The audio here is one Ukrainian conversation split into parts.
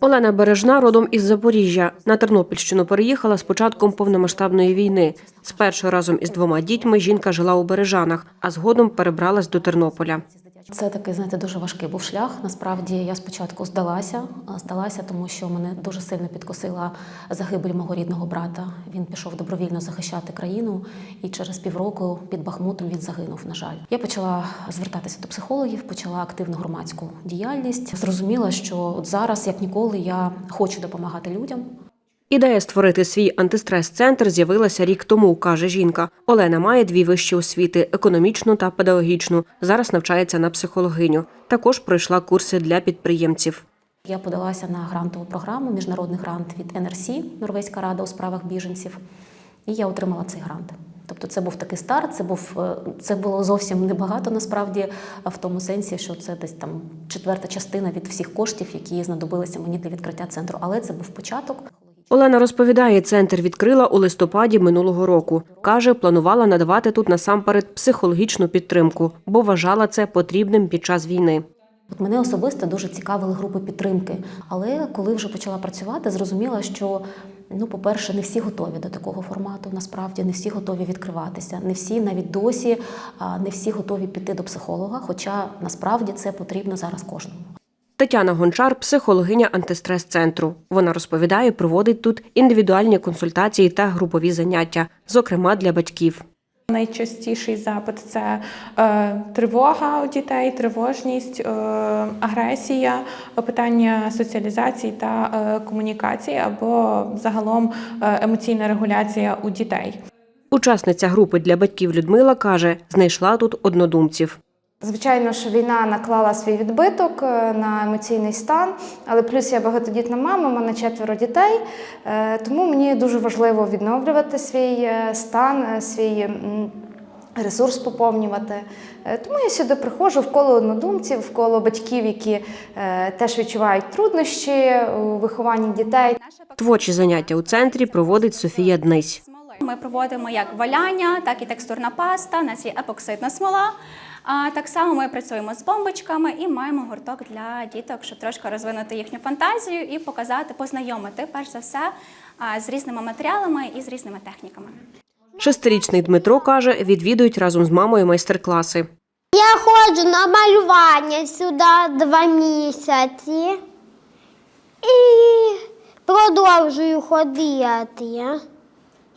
Олена Бережна родом із Запоріжжя. На Тернопільщину переїхала з початком повномасштабної війни. Спершу разом із двома дітьми жінка жила у Бережанах, а згодом перебралась до Тернополя. Це такий, знаєте, дуже важкий був шлях. Насправді я спочатку здалася, здалася, тому що мене дуже сильно підкосила загибель мого рідного брата. Він пішов добровільно захищати країну, і через півроку під Бахмутом він загинув. На жаль, я почала звертатися до психологів, почала активну громадську діяльність. Зрозуміла, що от зараз, як ніколи, я хочу допомагати людям. Ідея створити свій антистрес-центр з'явилася рік тому, каже жінка. Олена має дві вищі освіти економічну та педагогічну. Зараз навчається на психологиню. Також пройшла курси для підприємців. Я подалася на грантову програму, міжнародний грант від НРСі, Норвезька рада у справах біженців, і я отримала цей грант. Тобто це був такий старт, це був е, це було зовсім небагато насправді, в тому сенсі, що це десь там четверта частина від всіх коштів, які знадобилися мені для відкриття центру. Але це був початок. Олена розповідає, центр відкрила у листопаді минулого року. Каже, планувала надавати тут насамперед психологічну підтримку, бо вважала це потрібним під час війни. От мене особисто дуже цікавили групи підтримки. Але коли вже почала працювати, зрозуміла, що ну, по-перше, не всі готові до такого формату. Насправді не всі готові відкриватися. Не всі навіть досі не всі готові піти до психолога. Хоча насправді це потрібно зараз кожному. Тетяна Гончар, психологиня антистрес-центру. Вона розповідає, проводить тут індивідуальні консультації та групові заняття, зокрема для батьків. Найчастіший запит це е, тривога у дітей, тривожність, е, агресія, питання соціалізації та е, комунікації або загалом е, емоційна регуляція у дітей. Учасниця групи для батьків Людмила каже, знайшла тут однодумців. Звичайно, що війна наклала свій відбиток е, на емоційний стан, але плюс я багатодітна мама, в мене четверо дітей, е, тому мені дуже важливо відновлювати свій е, стан, свій ресурс поповнювати. Тому я сюди приходжу коло однодумців, в коло батьків, які теж відчувають труднощі у вихованні дітей. Творчі заняття у центрі проводить Софія Днись. Ми проводимо як валяння, так і текстурна паста. У нас є епоксидна смола. А так само ми працюємо з бомбочками і маємо гурток для діток, щоб трошки розвинути їхню фантазію і показати, познайомити перш за все з різними матеріалами і з різними техніками. Шестирічний Дмитро каже, відвідують разом з мамою майстер-класи. Я ходжу на малювання сюди два місяці і продовжую ходити.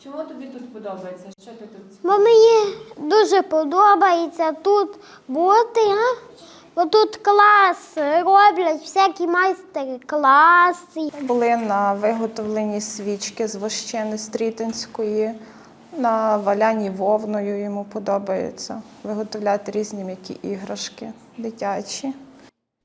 Чому тобі тут подобається? Що ти тут? Бо мені дуже подобається тут бути. а? Бо тут клас роблять всякі майстер-класи. Були на виготовленні свічки з вощини стрітинської, на валянні вовною йому подобається виготовляти різні м'які іграшки дитячі.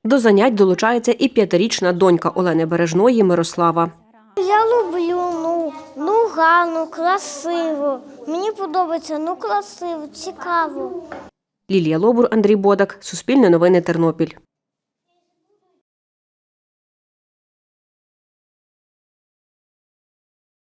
До занять долучається і п'ятирічна донька Олени Бережної Мирослава. Я люблю ну, ну гарно, красиво. Мені подобається ну красиво, цікаво. Лілія Лобур, Андрій Бодак, Суспільне новини Тернопіль.